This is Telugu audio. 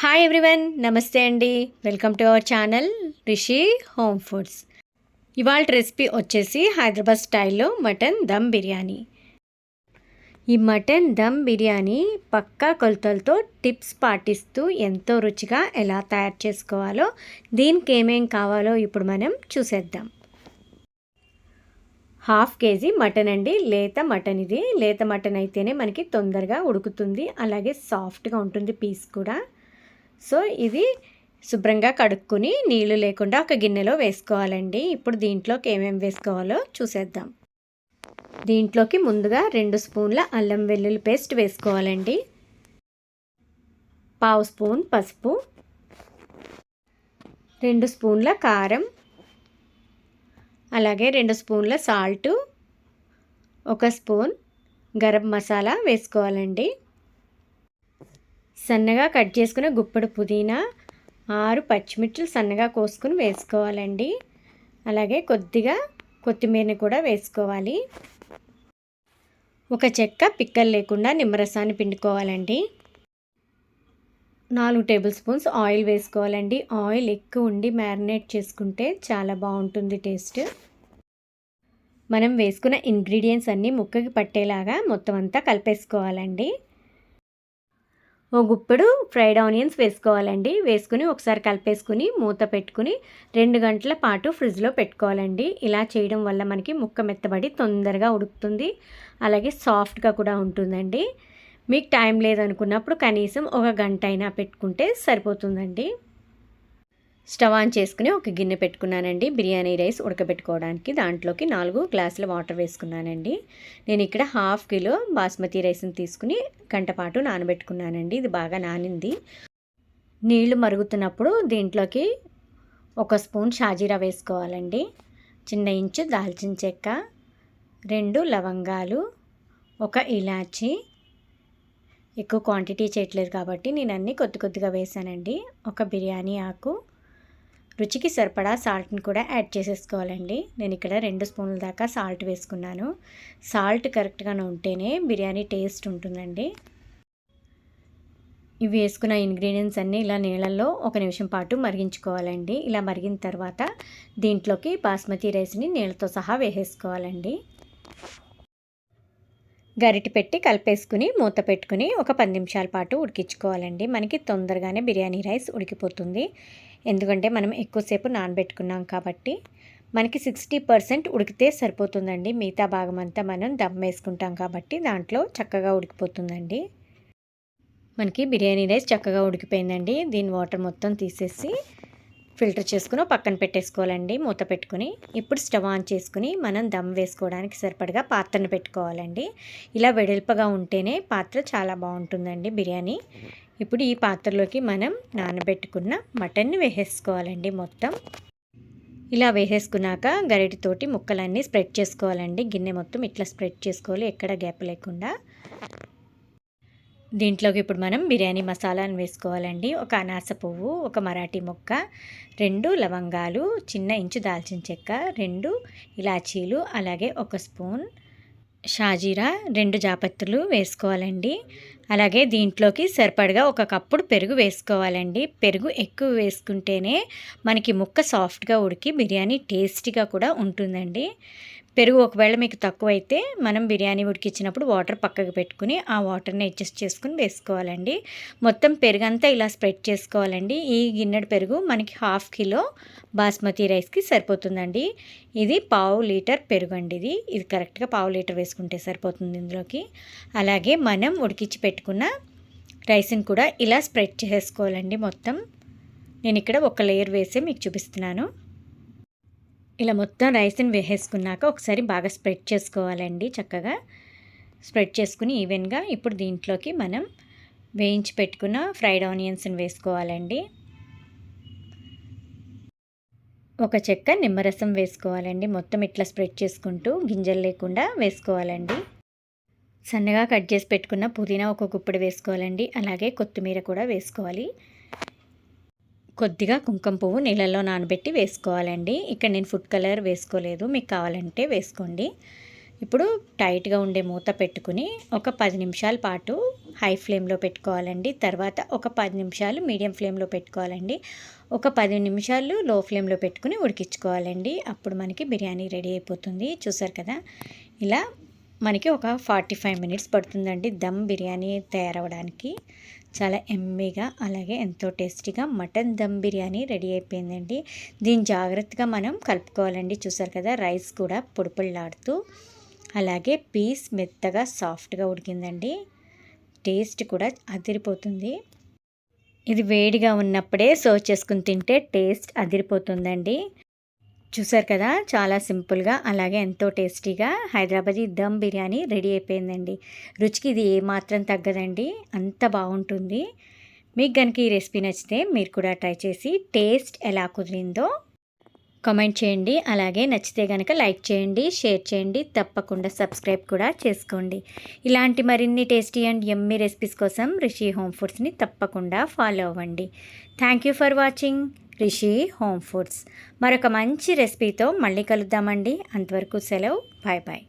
హాయ్ ఎవ్రీవన్ నమస్తే అండి. Welcome to our channel Rishi home foods ఇవాళ రెసిపీ వచ్చేసి హైదరాబాద్ స్టైల్లో మటన్ దమ్ బిర్యానీ. ఈ మటన్ దమ్ బిర్యానీ పక్కా కొలతలతో టిప్స్ పాటిస్తూ ఎంతో రుచిగా ఎలా తయారు చేసుకోవాలో దీనికి ఏమేం కావాలో ఇప్పుడు మనం చూసేద్దాం. హాఫ్ కేజీ మటన్ అండి. లేత మటన్ ఇది. లేత మటన్ అయితేనే మనకి తొందరగా ఉడుకుతుంది. అలాగే సాఫ్ట్గా ఉంటుంది పీస్ కూడా. సో ఇది శుభ్రంగా కడుక్కుని నీళ్ళు లేకుండా ఒక గిన్నెలో వేసుకోవాలండి. ఇప్పుడు దీంట్లోకి ఏమేమి వేసుకోవాలో చూసేద్దాం. దీంట్లోకి ముందుగా రెండు స్పూన్ల అల్లం వెల్లుల్లి పేస్ట్ వేసుకోవాలండి. పావు స్పూన్ పసుపు రెండు స్పూన్ల కారం అలాగే రెండు స్పూన్ల సాల్టు ఒక స్పూన్ గరం మసాలా వేసుకోవాలండి. సన్నగా కట్ చేసుకున్న గుప్పడు పుదీనా ఆరు పచ్చిమిర్చిలు సన్నగా కోసుకుని వేసుకోవాలండి. అలాగే కొద్దిగా కొత్తిమీరని కూడా వేసుకోవాలి. ఒక చెక్క పిక్కలు లేకుండా నిమ్మరసాన్ని పిండుకోవాలండి. నాలుగు టేబుల్ స్పూన్స్ ఆయిల్ వేసుకోవాలండి. ఆయిల్ ఎక్కువ ఉండి మ్యారినేట్ చేసుకుంటే చాలా బాగుంటుంది టేస్ట్. మనం వేసుకున్న ఇంగ్రీడియంట్స్ అన్నీ ముక్కకి పట్టేలాగా మొత్తం అంతా కలిపేసుకోవాలండి. ఓ గుప్పెడు ఫ్రైడ్ ఆనియన్స్ వేసుకోవాలండి. వేసుకుని ఒకసారి కలిపేసుకుని మూత పెట్టుకుని రెండు గంటల పాటు ఫ్రిడ్జ్లో పెట్టుకోవాలండి. ఇలా చేయడం వల్ల మనకి ముక్క మెత్తబడి తొందరగా ఉడుకుతుంది. అలాగే సాఫ్ట్గా కూడా ఉంటుందండి. మీకు టైం లేదనుకున్నప్పుడు కనీసం ఒక గంట అయినా పెట్టుకుంటే సరిపోతుందండి. స్టవ్ ఆన్ చేసుకుని ఒక గిన్నె పెట్టుకున్నానండి. బిర్యానీ రైస్ ఉడకబెట్టుకోవడానికి దాంట్లోకి నాలుగు గ్లాసుల వాటర్ వేసుకున్నానండి. నేను ఇక్కడ హాఫ్ కిలో బాస్మతి రైస్ని తీసుకుని గంటపాటు నానబెట్టుకున్నానండి. ఇది బాగా నానింది. నీళ్ళు మరుగుతున్నప్పుడు దీంట్లోకి ఒక స్పూన్ షాజీరా వేసుకోవాలండి. చిన్న ఇంచు దాల్చిన చెక్క రెండు లవంగాలు ఒక ఇలాచి. ఎక్కువ క్వాంటిటీ చేయట్లేదు కాబట్టి నేను అన్నీ కొద్ది కొద్దిగా వేసానండి ఒక బిర్యానీ ఆకు రుచికి సరిపడా సాల్ట్ని కూడా యాడ్ చేసేసుకోవాలండి. నేను ఇక్కడ రెండు స్పూన్ల దాకా సాల్ట్ వేసుకున్నాను. సాల్ట్ కరెక్ట్గా ఉంటేనే బిర్యానీ టేస్ట్ ఉంటుందండి. ఇవి వేసుకున్న ఇంగ్రీడియంట్స్ అన్నీ ఇలా నీళ్ళల్లో ఒక నిమిషం పాటు మరిగించుకోవాలండి. ఇలా మరిగిన తర్వాత దీంట్లోకి బాస్మతి రైస్ని నీళ్ళతో సహా వేసేసుకోవాలండి. గరిటి పెట్టి కలిపేసుకుని మూత పెట్టుకుని ఒక పది నిమిషాల పాటు ఉడికించుకోవాలండి. మనకి తొందరగానే బిర్యానీ రైస్ ఉడికిపోతుంది. ఎందుకంటే మనం ఎక్కువసేపు నానబెట్టుకున్నాం కాబట్టి మనకి సిక్స్టీ పర్సెంట్ ఉడికితే సరిపోతుందండి. మిగతా భాగం అంతా మనం దమ్ వేసుకుంటాం కాబట్టి దాంట్లో చక్కగా ఉడికిపోతుందండి. మనకి బిర్యానీ రైస్ చక్కగా ఉడికిపోయిందండి. దీని వాటర్ మొత్తం తీసేసి ఫిల్టర్ చేసుకుని పక్కన పెట్టేసుకోవాలండి మూత పెట్టుకుని. ఇప్పుడు స్టవ్ ఆన్ చేసుకుని మనం దమ్ వేసుకోవడానికి సరిపడగా పాత్రను పెట్టుకోవాలండి. ఇలా వెడల్పగా ఉంటేనే పాత్ర చాలా బాగుంటుందండి బిర్యానీ. ఇప్పుడు ఈ పాత్రలోకి మనం నానబెట్టుకున్న మటన్ని వేసేసుకోవాలండి మొత్తం. ఇలా వేసేసుకున్నాక గరిటితోటి ముక్కలన్నీ స్ప్రెడ్ చేసుకోవాలండి. గిన్నె మొత్తం ఇట్లా స్ప్రెడ్ చేసుకోవాలి ఎక్కడ గ్యాప్ లేకుండా. దీంట్లోకి ఇప్పుడు మనం బిర్యానీ మసాలాను వేసుకోవాలండి. ఒక అనాస పువ్వు ఒక మరాఠీ మొక్క రెండు లవంగాలు చిన్న ఇంచు దాల్చిన చెక్క రెండు ఇలాచీలు అలాగే ఒక స్పూన్ షాజీరా రెండు జాపత్రులు వేసుకోవాలండి. అలాగే దీంట్లోకి సరిపడగా ఒక కప్పుడు పెరుగు వేసుకోవాలండి. పెరుగు ఎక్కువ వేసుకుంటేనే మనకి ముక్క సాఫ్ట్గా ఉడికి బిర్యానీ టేస్టీగా కూడా ఉంటుందండి. పెరుగు ఒకవేళ మీకు తక్కువ అయితే మనం బిర్యానీ ఉడికిచ్చినప్పుడు వాటర్ పక్కకు పెట్టుకుని ఆ వాటర్ని అడ్జస్ట్ చేసుకుని వేసుకోవాలండి. మొత్తం పెరుగు అంతా ఇలా స్ప్రెడ్ చేసుకోవాలండి. ఈ గిన్నెడు పెరుగు మనకి హాఫ్ కిలో బాస్మతి రైస్కి సరిపోతుందండి. ఇది పావు లీటర్ పెరుగు అండి ఇది. ఇది కరెక్ట్గా పావు లీటర్ వేసుకుంటే సరిపోతుంది ఇందులోకి. అలాగే మనం ఉడికించి పెట్టుకున్న రైస్ని కూడా ఇలా స్ప్రెడ్ చేసుకోవాలండి మొత్తం. నేను ఇక్కడ ఒక లేయర్ వేసి మీకు చూపిస్తున్నాను. ఇలా మొత్తం రైస్ని వేసేసుకున్నాక ఒకసారి బాగా స్ప్రెడ్ చేసుకోవాలండి చక్కగా. స్ప్రెడ్ చేసుకుని ఈవెన్గా ఇప్పుడు దీంట్లోకి మనం వేయించి పెట్టుకున్న ఫ్రైడ్ ఆనియన్స్ని వేసుకోవాలండి. ఒక చెక్క నిమ్మరసం వేసుకోవాలండి మొత్తం ఇట్లా స్ప్రెడ్ చేసుకుంటూ గింజలు లేకుండా వేసుకోవాలండి. సన్నగా కట్ చేసి పెట్టుకున్న పుదీనా ఒక గుప్పుడు వేసుకోవాలండి. అలాగే కొత్తిమీర కూడా వేసుకోవాలి. కొద్దిగా కుంకుమ పువ్వు నీళ్ళల్లో నానబెట్టి వేసుకోవాలండి. ఇక్కడ నేను ఫుడ్ కలర్ వేసుకోలేదు. మీకు కావాలంటే వేసుకోండి. ఇప్పుడు టైట్గా ఉండే మూత పెట్టుకుని ఒక పది నిమిషాల పాటు హై ఫ్లేమ్లో పెట్టుకోవాలండి. తర్వాత ఒక పది నిమిషాలు మీడియం ఫ్లేమ్లో పెట్టుకోవాలండి. ఒక పది నిమిషాలు లో ఫ్లేమ్లో పెట్టుకుని ఉడికించుకోవాలండి. అప్పుడు మనకి బిర్యానీ రెడీ అయిపోతుంది. చూసారు కదా? ఇలా మనకి ఒక ఫార్టీ ఫైవ్ మినిట్స్ పడుతుందండి. దమ్ బిర్యానీ తయారవడానికి. చాలా ఎమ్మీగా అలాగే ఎంతో టేస్టీగా మటన్ దమ్ బిర్యానీ రెడీ అయిపోయిందండి. దీన్ని జాగ్రత్తగా మనం కలుపుకోవాలండి. చూసారు కదా రైస్ కూడా పొడిపొళ్ళాడుతూ అలాగే పీస్ మెత్తగా సాఫ్ట్గా ఉడికిందండి. టేస్ట్ కూడా అదిరిపోతుంది. ఇది వేడిగా ఉన్నప్పుడే సర్వ్ చేసుకుని తింటే టేస్ట్ అదిరిపోతుందండి. చూసారు కదా చాలా సింపుల్గా అలాగే ఎంతో టేస్టీగా హైదరాబాదీ దమ్ బిర్యానీ రెడీ అయిపోయిందండి. రుచికి ఇది ఏమాత్రం తగ్గదండి అంత బాగుంటుంది. మీకు కనుక ఈ రెసిపీ నచ్చితే మీరు కూడా ట్రై చేసి టేస్ట్ ఎలా కుదిరిందో కామెంట్ చేయండి. అలాగే నచ్చితే కనుక లైక్ చేయండి షేర్ చేయండి తప్పకుండా సబ్స్క్రైబ్ కూడా చేసుకోండి. ఇలాంటి మరిన్ని టేస్టీ అండ్ ఎమ్మీ రెసిపీస్ కోసం రిషి హోమ్ ఫుడ్స్ని తప్పకుండా ఫాలో అవ్వండి. Thank you for watching. Rishi home foods. మరొక మంచి రెసిపీతో మళ్ళీ కలుద్దామండి. అంతవరకు సెలవు. Bye bye.